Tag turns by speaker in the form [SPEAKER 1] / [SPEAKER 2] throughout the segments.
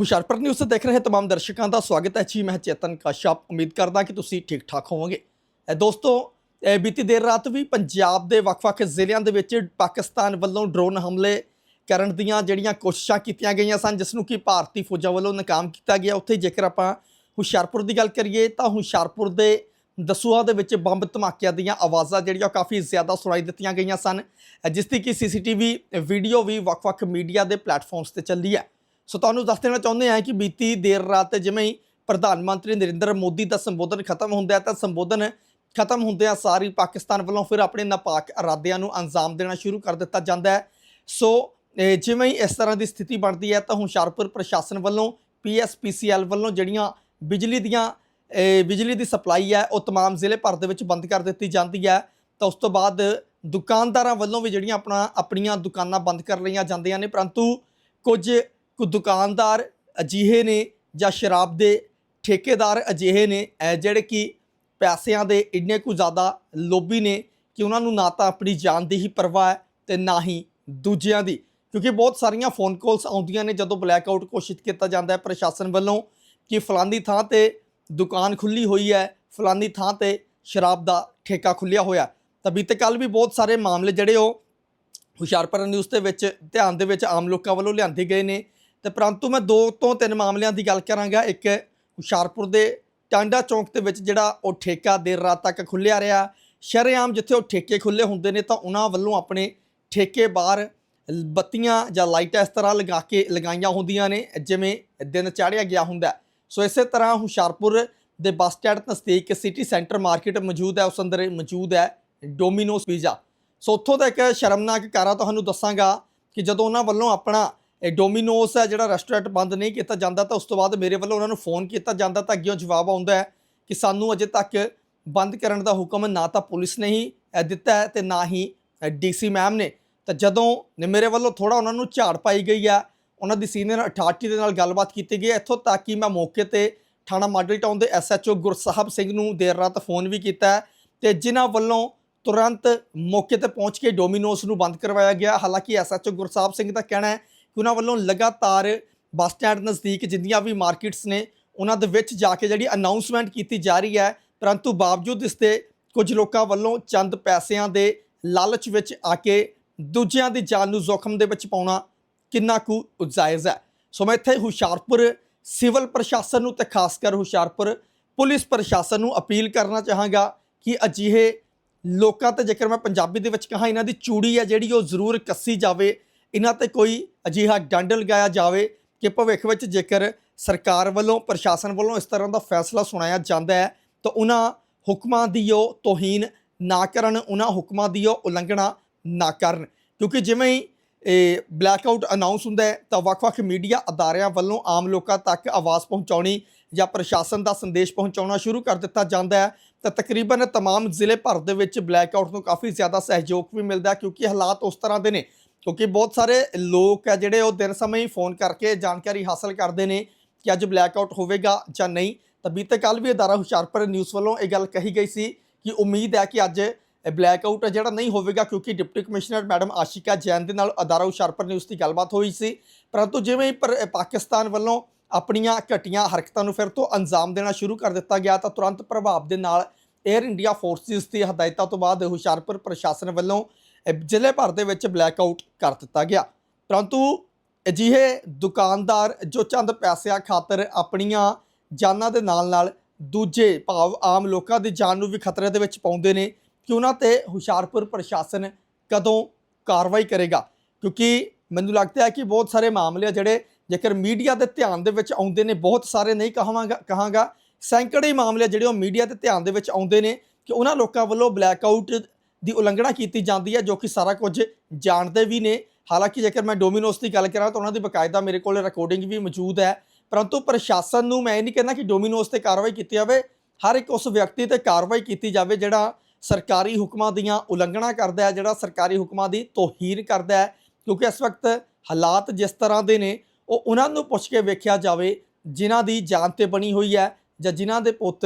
[SPEAKER 1] Hoshiarpur news ਦੇਖ ਰਹੇ तमाम ਦਰਸ਼ਕਾਂ ਦਾ ਸਵਾਗਤ ਹੈ ਜੀ ਮੈਂ ਚੇਤਨ ਕਸ਼ਪ ਉਮੀਦ ਕਰਦਾ ਕਿ ਤੁਸੀਂ ਠੀਕ ਠਾਕ ਹੋਵੋਗੇ ਇਹ ਦੋਸਤੋ ਇਹ ਬੀਤੀ ਦੇਰ ਰਾਤ ਵੀ ਪੰਜਾਬ ਦੇ ਵੱਖ-ਵੱਖ ਜ਼ਿਲ੍ਹਿਆਂ ਦੇ ਵਿੱਚ ਪਾਕਿਸਤਾਨ ਵੱਲੋਂ ਡਰੋਨ ਹਮਲੇ ਕਰਨ ਦੀਆਂ ਜਿਹੜੀਆਂ ਕੋਸ਼ਿਸ਼ਾਂ ਕੀਤੀਆਂ ਗਈਆਂ ਸਨ ਜਿਸ ਨੂੰ ਕਿ ਭਾਰਤੀ ਫੌਜਾਂ ਵੱਲੋਂ ਨਾਕਾਮ ਕੀਤਾ ਗਿਆ ਉੱਥੇ ਜੇਕਰ ਆਪਾਂ ਹੁਸ਼ਿਆਰਪੁਰ ਦੀ ਗੱਲ ਕਰੀਏ ਤਾਂ ਹੁਸ਼ਿਆਰਪੁਰ ਦੇ ਦਸੂਹਾ ਦੇ ਵਿੱਚ ਬੰਬ ਧਮਾਕਿਆਂ ਦੀਆਂ ਆਵਾਜ਼ਾਂ ਜਿਹੜੀਆਂ ਉਹ ਕਾਫੀ ਜ਼ਿਆਦਾ ਸੁਣਾਈ ਦਿੱਤੀਆਂ ਗਈਆਂ ਸਨ ਜਿਸ ਦੀ ਕਿ ਸੀਸੀਟੀਵੀ ਵੀਡੀਓ ਵੀ ਵੱਖ-ਵੱਖ ਮੀਡੀਆ ਦੇ ਪਲੇਟਫਾਰਮਸ ਤੇ ਚੱਲੀ ਹੈ ਸੋ ਤੁਹਾਨੂੰ ਦੱਸ ਦੇਣਾ ਚਾਹੁੰਦੇ ਹਾਂ ਕਿ ਬੀਤੀ ਦੇਰ ਰਾਤ ਜਿਵੇਂ ਹੀ ਪ੍ਰਧਾਨ ਮੰਤਰੀ ਨਰਿੰਦਰ ਮੋਦੀ ਦਾ ਸੰਬੋਧਨ ਖਤਮ ਹੁੰਦਾ ਹੈ ਤਾਂ ਸੰਬੋਧਨ ਖਤਮ ਹੁੰਦਿਆਂ ਸਾਰੀ ਪਾਕਿਸਤਾਨ ਵੱਲੋਂ ਫਿਰ ਆਪਣੇ ਨਾਪਾਕ ਇਰਾਦਿਆਂ ਨੂੰ ਅੰਜਾਮ ਦੇਣਾ ਸ਼ੁਰੂ ਕਰ ਦਿੱਤਾ ਜਾਂਦਾ ਹੈ ਸੋ ਇਹ ਜਿਵੇਂ ਹੀ ਇਸ ਤਰ੍ਹਾਂ ਦੀ ਸਥਿਤੀ ਬਣਦੀ ਹੈ ਤਾਂ ਹੁਸ਼ਿਆਰਪੁਰ ਪ੍ਰਸ਼ਾਸਨ ਵੱਲੋਂ ਪੀਐਸਪੀਸੀਐਲ ਵੱਲੋਂ ਜਿਹੜੀਆਂ ਬਿਜਲੀ ਦੀਆਂ ਇਹ ਬਿਜਲੀ ਦੀ ਸਪਲਾਈ ਹੈ ਉਹ तमाम ਜ਼ਿਲ੍ਹੇ ਭਰ ਦੇ ਵਿੱਚ ਬੰਦ ਕਰ ਦਿੱਤੀ ਜਾਂਦੀ ਹੈ ਤਾਂ ਉਸ ਤੋਂ ਬਾਅਦ ਦੁਕਾਨਦਾਰਾਂ ਵੱਲੋਂ ਵੀ ਜਿਹੜੀਆਂ ਆਪਣਾ ਆਪਣੀਆਂ ਦੁਕਾਨਾਂ ਬੰਦ ਕਰ ਲਈਆਂ ਜਾਂਦੀਆਂ ਨੇ ਪਰੰਤੂ ਕੁਝ ਕੁ ਦੁਕਾਨਦਾਰ ਅਜਿਹੇ ਨੇ ਜਾਂ ਸ਼ਰਾਬ ਦੇ ਠੇਕੇਦਾਰ ਅਜਿਹੇ ਨੇ ਜਿਹੜੇ ਕਿ ਪੈਸਿਆਂ ਦੇ ਇੰਨੇ ਕੁ ਜ਼ਿਆਦਾ ਲੋਭੀ ਨੇ ਕਿ ਉਹਨਾਂ ਨੂੰ ਨਾ ਤਾਂ ਆਪਣੀ ਜਾਨ ਦੀ ਹੀ ਪਰਵਾਹ ਹੈ ਤੇ ਨਾ ਹੀ ਦੂਜਿਆਂ ਦੀ। ਕਿਉਂਕਿ ਬਹੁਤ ਸਾਰੀਆਂ ਫੋਨ ਕਾਲਸ ਆਉਂਦੀਆਂ ਨੇ ਜਦੋਂ ਬਲੈਕ ਆਊਟ ਘੋਸ਼ਿਤ ਕੀਤਾ ਜਾਂਦਾ ਹੈ ਪ੍ਰਸ਼ਾਸਨ ਵੱਲੋਂ ਕਿ ਫਲਾਨੀ ਥਾਂ ਤੇ ਦੁਕਾਨ ਖੁੱਲੀ ਹੋਈ ਹੈ, ਫਲਾਨੀ ਥਾਂ ਤੇ ਸ਼ਰਾਬ ਦਾ ਠੇਕਾ ਖੁੱਲਿਆ ਹੋਇਆ। ਤਾਂ ਬੀਤੇ ਕੱਲ ਵੀ ਬਹੁਤ ਸਾਰੇ ਮਾਮਲੇ ਜਿਹੜੇ ਉਹ ਹੁਸ਼ਿਆਰਪੁਰ ਨਿਊਜ਼ ਦੇ ਵਿੱਚ, ਧਿਆਨ ਦੇ ਵਿੱਚ ਆਮ ਲੋਕਾਂ ਵੱਲੋਂ ਲਿਆਂਦੇ ਗਏ ਨੇ। ਤੇ ਪਰੰਤੂ ਮੈਂ ਦੋ ਤੋਂ ਤਿੰਨ ਮਾਮਲਿਆਂ ਦੀ ਗੱਲ ਕਰਾਂਗਾ। ਇੱਕ ਹੁਸ਼ਿਆਰਪੁਰ ਦੇ ਟਾਂਡਾ ਚੌਂਕ ਦੇ ਵਿੱਚ ਜਿਹੜਾ ਉਹ ਠੇਕਾ ਦੇਰ ਰਾਤ ਤੱਕ ਖੁੱਲਿਆ ਰਿਹਾ। ਸ਼ਰੇਆਮ ਜਿੱਥੇ ਉਹ ਠੇਕੇ ਖੁੱਲੇ ਹੁੰਦੇ ਨੇ ਤਾਂ ਉਹਨਾਂ ਵੱਲੋਂ ਆਪਣੇ ਠੇਕੇ ਬਾਹਰ ਬੱਤੀਆਂ ਜਾਂ ਲਾਈਟਾਂ ਇਸ ਤਰ੍ਹਾਂ ਲਗਾ ਕੇ ਲਗਾਈਆਂ ਹੁੰਦੀਆਂ ਨੇ, ਜਿਵੇਂ ਦਿਨ ਚਾੜਿਆ ਗਿਆ ਹੁੰਦਾ। ਸੋ ਇਸੇ ਤਰ੍ਹਾਂ ਹੁਸ਼ਿਆਰਪੁਰ ਦੇ ਬੱਸ ਸਟੈਂਡ ਨਜ਼ਦੀਕ ਸਿਟੀ ਸੈਂਟਰ ਮਾਰਕੀਟ ਮੌਜੂਦ ਹੈ, ਉਸ ਅੰਦਰ ਮੌਜੂਦ ਹੈ ਡੋਮਿਨੋਸ ਪੀਜ਼ਾ। ਸੋ ਉੱਥੋਂ ਦਾ ਇੱਕ ਸ਼ਰਮਨਾਕ ਕਾਰਾ ਤੁਹਾਨੂੰ ਦੱਸਾਂਗਾ ਕਿ ਜਦੋਂ ਉਹਨਾਂ ਵੱਲੋਂ ਆਪਣਾ ਡੋਮਿਨੋਸ ਹੈ, ਜਿਹੜਾ ਰੈਸਟੋਰੈਂਟ ਬੰਦ ਨਹੀਂ ਕੀਤਾ ਜਾਂਦਾ, ਤਾਂ ਉਸ ਤੋਂ ਬਾਅਦ ਮੇਰੇ ਵੱਲੋਂ ਉਹਨਾਂ ਨੂੰ ਫੋਨ ਕੀਤਾ ਜਾਂਦਾ ਤਾਂ ਅੱਗੇੋਂ ਜਵਾਬ ਆਉਂਦਾ ਹੈ ਕਿ ਸਾਨੂੰ ਅਜੇ ਤੱਕ ਬੰਦ ਕਰਨ ਦਾ ਹੁਕਮ ਨਾ ਤਾਂ ਪੁਲਿਸ ਨੇ ਹੀ ਦਿੱਤਾ ਹੈ ਤੇ ਨਾ ਹੀ ਡੀਸੀ ਮੈਮ ਨੇ ਤਾਂ ਜਦੋਂ ਮੇਰੇ ਵੱਲੋਂ ਥੋੜਾ ਉਹਨਾਂ ਨੂੰ ਝਾੜ ਪਾਈ ਗਈ ਆ ਉਹਨਾਂ ਦੀ ਸੀਨੀਅਰ ਅਥਾਰਟੀ ਦੇ ਨਾਲ ਗੱਲਬਾਤ ਕੀਤੀ ਗਈ ਹੈ। ਇੱਥੋਂ ਤੱਕ ਕਿ ਮੈਂ ਮੌਕੇ ਤੇ ਥਾਣਾ ਮਾਡਲ ਟਾਊਨ ਦੇ ਐਸਐਚਓ ਗੁਰਸਾਹਿਬ ਸਿੰਘ ਨੂੰ ਦੇਰ ਰਾਤ ਫੋਨ ਵੀ ਕੀਤਾ ਹੈ ਤੇ ਜਿਨ੍ਹਾਂ ਵੱਲੋਂ ਤੁਰੰਤ ਮੌਕੇ ਤੇ ਪਹੁੰਚ ਕੇ ਡੋਮਿਨੋਸ ਨੂੰ ਬੰਦ ਕਰਵਾਇਆ ਗਿਆ ਹਾਲਾਂਕਿ ਐਸਐਚਓ ਗੁਰਸਾਹਿਬ ਸਿੰਘ ਦਾ ਕਹਿਣਾ ਹੈ ਕਿ ਉਹਨਾਂ ਵੱਲੋਂ ਲਗਾਤਾਰ ਬੱਸ ਸਟੈਂਡ ਨਜ਼ਦੀਕ ਜਿੰਨੀਆਂ ਵੀ ਮਾਰਕੀਟਸ ਨੇ, ਉਹਨਾਂ ਦੇ ਵਿੱਚ ਜਾ ਕੇ ਜਿਹੜੀ ਅਨਾਉਂਸਮੈਂਟ ਕੀਤੀ ਜਾ ਰਹੀ ਹੈ, ਪਰੰਤੂ ਬਾਵਜੂਦ ਇਸ 'ਤੇ ਕੁਝ ਲੋਕਾਂ ਵੱਲੋਂ ਚੰਦ ਪੈਸਿਆਂ ਦੇ ਲਾਲਚ ਵਿੱਚ ਆ ਕੇ ਦੂਜਿਆਂ ਦੀ ਜਾਨ ਨੂੰ ਜ਼ੋਖਮ ਦੇ ਵਿੱਚ ਪਾਉਣਾ ਕਿੰਨਾ ਕੁ ਜਾਇਜ਼ ਹੈ। ਸੋ ਮੈਂ ਇੱਥੇ ਹੁਸ਼ਿਆਰਪੁਰ ਸਿਵਲ ਪ੍ਰਸ਼ਾਸਨ ਨੂੰ ਤੇ ਖਾਸ ਕਰ ਹੁਸ਼ਿਆਰਪੁਰ ਪੁਲਿਸ ਪ੍ਰਸ਼ਾਸਨ ਨੂੰ ਅਪੀਲ ਕਰਨਾ ਚਾਹਾਂਗਾ ਕਿ ਅਜਿਹੇ ਲੋਕਾਂ ਤੇ ਜੇਕਰ ਮੈਂ ਪੰਜਾਬੀ ਦੇ ਵਿੱਚ ਕਹਾਂ, ਇਹਨਾਂ ਦੀ ਚੂੜੀ ਹੈ ਜਿਹੜੀ ਉਹ ਜ਼ਰੂਰ ਕੱਸੀ ਜਾਵੇ, ਇਹਨਾਂ ਤੇ ਕੋਈ ਅਜਿਹਾ ਡੰਡ ਲਗਾਇਆ ਜਾਵੇ ਕਿ ਭਵਿੱਖ ਵਿੱਚ ਜੇਕਰ ਸਰਕਾਰ ਵੱਲੋਂ ਪ੍ਰਸ਼ਾਸਨ ਵੱਲੋਂ ਇਸ ਤਰ੍ਹਾਂ ਦਾ ਫੈਸਲਾ ਸੁਣਾਇਆ ਜਾਂਦਾ ਹੈ ਤਾਂ ਉਹਨਾਂ ਹੁਕਮਾਂ ਦੀ ਉਹ ਤੋਹੀਨ ਨਾ ਕਰਨ ਉਹਨਾਂ ਹੁਕਮਾਂ ਦੀ ਉਹ ਉਲੰਘਣਾ ਨਾ ਕਰਨ ਕਿਉਂਕਿ ਜਿਵੇਂ ਹੀ ਇਹ ਬਲੈਕਆਊਟ ਅਨਾਉਂਸ ਹੁੰਦਾ ਹੈ ਤਾਂ ਵੱਖ-ਵੱਖ ਮੀਡੀਆ ਅਦਾਰਿਆਂ ਵੱਲੋਂ ਆਮ ਲੋਕਾਂ ਤੱਕ ਆਵਾਜ਼ ਪਹੁੰਚਾਉਣੀ ਜਾਂ ਪ੍ਰਸ਼ਾਸਨ ਦਾ ਸੰਦੇਸ਼ ਪਹੁੰਚਾਉਣਾ ਸ਼ੁਰੂ ਕਰ ਦਿੱਤਾ ਜਾਂਦਾ ਹੈ ਤਾਂ ਤਕਰੀਬਨ तमाम ਜ਼ਿਲ੍ਹੇ ਭਰ ਦੇ ਵਿੱਚ ਬਲੈਕਆਊਟ ਨੂੰ ਕਾਫੀ ਜ਼ਿਆਦਾ ਸਹਿਯੋਗ ਵੀ ਮਿਲਦਾ ਹੈ ਕਿਉਂਕਿ ਹਾਲਾਤ ਉਸ ਤਰ੍ਹਾਂ ਦੇ ਨੇ ਕਿਉਂਕਿ ਬਹੁਤ ਸਾਰੇ ਲੋਕ ਹੈ ਜਿਹੜੇ ਉਹ ਦਿਨ ਸਮੇਂ ਹੀ ਫੋਨ ਕਰਕੇ ਜਾਣਕਾਰੀ ਹਾਸਲ ਕਰਦੇ ਨੇ ਕਿ ਅੱਜ ਬਲੈਕਆਊਟ ਹੋਵੇਗਾ ਜਾਂ ਨਹੀਂ। ਤਾਂ ਬੀਤੇ ਕੱਲ ਵੀ ਅਦਾਰਾ ਹੁਸ਼ਿਆਰਪੁਰ ਨਿਊਜ਼ ਵੱਲੋਂ ਇਹ ਗੱਲ ਕਹੀ ਗਈ ਸੀ ਕਿ ਉਮੀਦ ਹੈ ਕਿ ਅੱਜ ਬਲੈਕਆਊਟ ਜਿਹੜਾ ਨਹੀਂ ਹੋਵੇਗਾ ਕਿਉਂਕਿ deputy commissioner madam Ashika Jain ਦੇ ਨਾਲ ਅਦਾਰਾ ਹੁਸ਼ਿਆਰਪੁਰ ਨਿਊਜ਼ ਦੀ ਗੱਲਬਾਤ ਹੋਈ ਸੀ। ਪਰੰਤੂ ਜਿਵੇਂ ਹੀ ਪਰ- ਪਾਕਿਸਤਾਨ ਵੱਲੋਂ ਆਪਣੀਆਂ ਘਟੀਆਂ ਹਰਕਤਾਂ ਨੂੰ ਫਿਰ ਤੋਂ ਅੰਜਾਮ ਦੇਣਾ ਸ਼ੁਰੂ ਕਰ ਦਿੱਤਾ ਗਿਆ ਤਾਂ ਤੁਰੰਤ ਪ੍ਰਭਾਵ ਦੇ ਨਾਲ 에ਅਰ ਇੰਡੀਆ ਫੋਰਸਿਸ ਦੀ ਹਦਾਇਤਾਂ ਤੋਂ ਬਾਅਦ ਹੁਸ਼ਿਆਰਪੁਰ ਪ੍ਰਸ਼ਾਸਨ ਵੱਲੋਂ ਜ਼ਿਲ੍ਹੇ ਭਰ ਦੇ ਵਿੱਚ ਬਲੈਕ ਆਊਟ ਕਰ ਦਿੱਤਾ ਗਿਆ। ਪਰੰਤੂ ਅਜਿਹੇ ਦੁਕਾਨਦਾਰ ਜੋ ਚੰਦ ਪੈਸਿਆਂ ਖਾਤਰ ਆਪਣੀਆਂ ਜਾਨਾਂ ਦੇ ਨਾਲ-ਨਾਲ ਦੂਜੇ ਭਾਵ ਆਮ ਲੋਕਾਂ ਦੀ ਜਾਨ ਨੂੰ ਵੀ ਖਤਰੇ ਦੇ ਵਿੱਚ ਪਾਉਂਦੇ ਨੇ, ਕਿ ਉਹਨਾਂ ਤੇ ਹੁਸ਼ਿਆਰਪੁਰ ਪ੍ਰਸ਼ਾਸਨ ਕਦੋਂ ਕਾਰਵਾਈ ਕਰੇਗਾ? ਕਿਉਂਕਿ ਮੈਨੂੰ ਲੱਗਦਾ ਹੈ ਕਿ ਬਹੁਤ ਸਾਰੇ ਮਾਮਲੇ ਜਿਹੜੇ ਜੇਕਰ ਮੀਡੀਆ ਦੇ ਧਿਆਨ ਦੇ ਵਿੱਚ ਆਉਂਦੇ ਨੇ, ਬਹੁਤ ਸਾਰੇ ਨਹੀਂ ਕਹਾਂਗਾ ਕਹਾਂਗਾ। ਸੈਂਕੜੇ ਮਾਮਲੇ ਜਿਹੜੇ ਉਹ ਮੀਡੀਆ ਦੇ ਧਿਆਨ ਦੇ ਵਿੱਚ ਆਉਂਦੇ ਨੇ ਕਿ ਉਹਨਾਂ ਲੋਕਾਂ ਵੱਲੋਂ ਬਲੈਕ ਆਊਟ ਦੀ ਉਲੰਘਣਾ ਕੀਤੀ ਜਾਂਦੀ ਹੈ, ਜੋ ਕਿ ਸਾਰਾ ਕੁਝ ਜਾਣਦੇ ਵੀ ਨੇ। ਹਾਲਾਂਕਿ ਜੇਕਰ ਮੈਂ ਡੋਮਿਨੋਸ ਦੀ ਗੱਲ ਕਰਾਂ ਤਾਂ ਉਹਨਾਂ ਦੀ ਬਕਾਇਦਾ ਮੇਰੇ ਕੋਲ ਰਿਕਾਰਡਿੰਗ ਵੀ ਮੌਜੂਦ ਹੈ। ਪਰੰਤੂ ਪ੍ਰਸ਼ਾਸਨ ਨੂੰ ਮੈਂ ਇਹ ਨਹੀਂ ਕਹਿੰਦਾ ਕਿ ਡੋਮਿਨੋਸ ਤੇ ਕਾਰਵਾਈ ਕੀਤੀ ਜਾਵੇ। ਹਰ ਇੱਕ ਉਸ ਵਿਅਕਤੀ ਤੇ ਕਾਰਵਾਈ ਕੀਤੀ ਜਾਵੇ ਜਿਹੜਾ ਸਰਕਾਰੀ ਹੁਕਮਾਂ ਦੀਆਂ ਉਲੰਘਣਾ ਕਰਦਾ ਹੈ, ਜਿਹੜਾ ਸਰਕਾਰੀ ਹੁਕਮਾਂ ਦੀ ਤੋਹੀਨ ਕਰਦਾ ਹੈ। ਕਿਉਂਕਿ ਇਸ ਵਕਤ ਹਾਲਾਤ ਜਿਸ ਤਰ੍ਹਾਂ ਦੇ ਨੇ, ਉਹ ਉਹਨਾਂ ਨੂੰ ਪੁੱਛ ਕੇ ਵੇਖਿਆ ਜਾਵੇ, ਜਿਨ੍ਹਾਂ ਦੀ ਜਾਨ ਤੇ ਬਣੀ ਹੋਈ ਹੈ ਜਾਂ ਜਿਨ੍ਹਾਂ ਦੇ ਪੁੱਤ,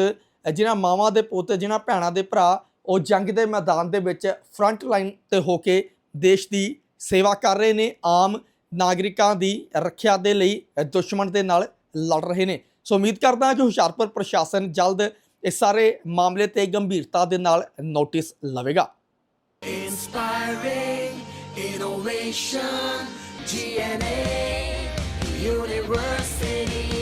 [SPEAKER 1] ਜਿਨ੍ਹਾਂ ਮਾਵਾਂ ਦੇ ਪੁੱਤ, ਜਿਨ੍ਹਾਂ ਭੈਣਾਂ ਦੇ ਭਰਾ ਉਹ ਜੰਗ ਦੇ ਮੈਦਾਨ ਦੇ ਵਿੱਚ ਫਰੰਟ ਲਾਈਨ ਤੇ ਹੋ ਕੇ ਦੇਸ਼ ਦੀ ਸੇਵਾ ਕਰ ਰਹੇ ਨੇ ਆਮ ਨਾਗਰਿਕਾਂ ਦੀ ਰੱਖਿਆ ਦੇ ਲਈ ਦੁਸ਼ਮਣ ਦੇ ਨਾਲ ਲੜ ਰਹੇ ਨੇ ਸੋ ਉਮੀਦ ਕਰਦਾ ਕਿ ਹੁਸ਼ਿਆਰਪੁਰ ਪ੍ਰਸ਼ਾਸਨ ਜਲਦ ਇਸ ਸਾਰੇ ਮਾਮਲੇ ਤੇ ਗੰਭੀਰਤਾ ਦੇ ਨਾਲ ਨੋਟਿਸ ਲਵੇਗਾ
[SPEAKER 2] Inspiring innovation, GNA University.